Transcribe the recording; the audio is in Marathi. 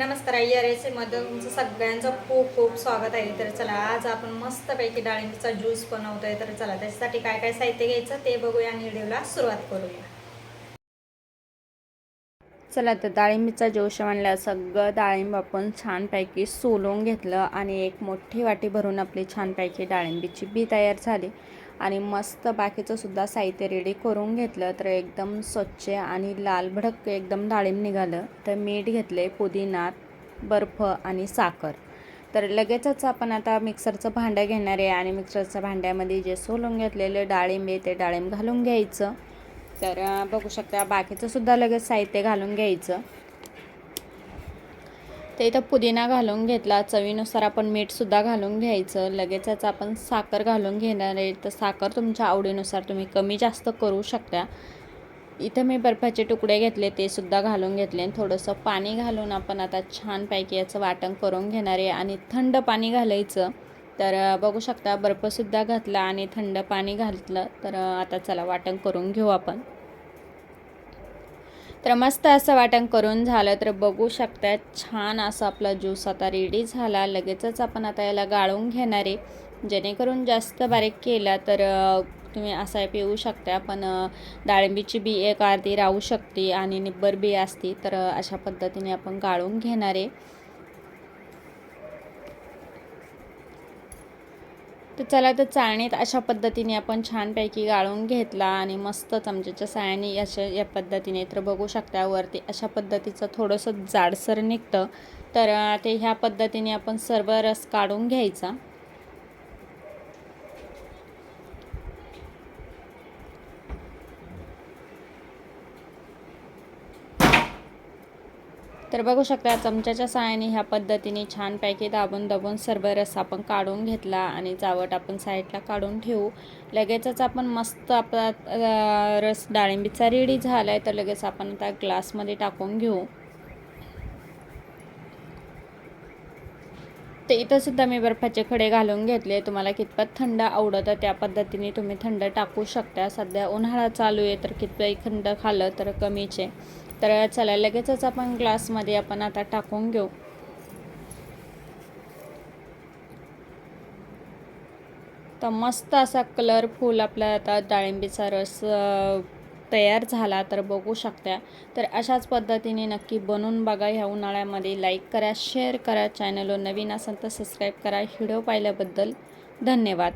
नमस्कार या रेसिपीमध्ये तुमचं सगळ्यांचं खूप खूप स्वागत आहे. तर चला आज आपण मस्तपैकी डाळिंबीचा ज्यूस बनवतोय. तर चला त्याच्यासाठी काय काय साहित्य घ्यायचं ते बघूया आणि व्हिडिओला सुरुवात करूया. चला तर डाळिंबीचा जोश म्हणल्या सगळं डाळिंब आपण छानपैकी सोलून घेतलं आणि एक मोठी वाटी भरून आपली छानपैकी डाळिंबीची बी तयार झाली. आणि मस्त बाकीचं सुद्धा साहित्य रेडी करून घेतलं तर एकदम स्वच्छ आणि लालभडक एकदम डाळिंब निघालं. तर मीठ घेतले पुदिना बर्फ आणि साखर. तर लगेचच आपण आता मिक्सरचं भांडं घेणार आहे आणि मिक्सरच्या भांड्यामध्ये जे सोलून घेतलेलं डाळिंब आहे ते डाळिंब घालून घ्यायचं. तर बघू शकता बाकीचं सुद्धा लगेच साहित्य घालून घ्यायचं. ते इथं पुदिना घालून घेतला चवीनुसार आपण मीठसुद्धा घालून घ्यायचं. लगेचच आपण साखर घालून घेणार आहे. तर साखर तुमच्या आवडीनुसार तुम्ही कमी जास्त करू शकता. इथं मी बर्फाचे तुकडे घेतले ते सुद्धा घालून घेतले. आणि थोडंसं पाणी घालून आपण आता छानपैकी याचं वाटण करून घेणार आहे. आणि थंड पाणी घालायचं. तर बघू शकता बर्फसुद्धा घातला आणि थंड पाणी घातलं. तर आता चला वाटण करून घेऊ आपण. तर मस्त असं वाटण करून झालं. तर बघू शकता छान असा आपला ज्यूस आता रेडी झाला. लगेचच आपण आता याला गाळून घेणार आहे. जेणेकरून जास्त बारीक केला तर तुम्ही असा पिऊ शकता. पण डाळिंबीची बी एक अर्धी राहू शकते आणि निब्बर बी असते. तर अशा पद्धतीने आपण गाळून घेणार आहे. तर चला तर चाळणीत अशा पद्धतीने आपण छानपैकी गाळून घेतला आणि मस्त चमच्याच्या साहाय्याने अशा या पद्धतीने तर बघू शकता वरती अशा पद्धतीचं थोडंसं जाडसर निघतं. तर ते ह्या पद्धतीने आपण सर्व रस काढून घ्यायचा. तर बघू शकता चमच्याच्या साहाय्याने ह्या पद्धतीने छानपैकी दाबून दाबून सर्व रस आपण काढून घेतला आणि चावट आपण साईडला काढून ठेवू. लगेचच आपण मस्त आपला रस डाळिंबीचा रेडी झाला आहे तर लगेच आपण आता ग्लासमध्ये टाकून घेऊ. ते इथंसुद्धा मी बर्फाचे खडे घालून घेतले. तुम्हाला कितपत थंड आवडतं त्या पद्धतीने तुम्ही थंड टाकू शकता. सध्या उन्हाळा चालू आहे तर कितपतही थंड खाल्लं तर कमीचे. तर चला लगेचच आपण ग्लासमध्ये आपण आता टाकून घेऊ. तर मस्त असा कलरफुल आपला आता डाळिंबीचा रस तयार झाला तर बघू शकता. तर अशाच पद्धतीने नक्की बनवून बघा. ह्या उन्हाळ्यामध्ये लाईक करा शेअर करा. चॅनलवर नवीन असेल तर सबस्क्राईब करा. व्हिडिओ पाहिल्याबद्दल धन्यवाद.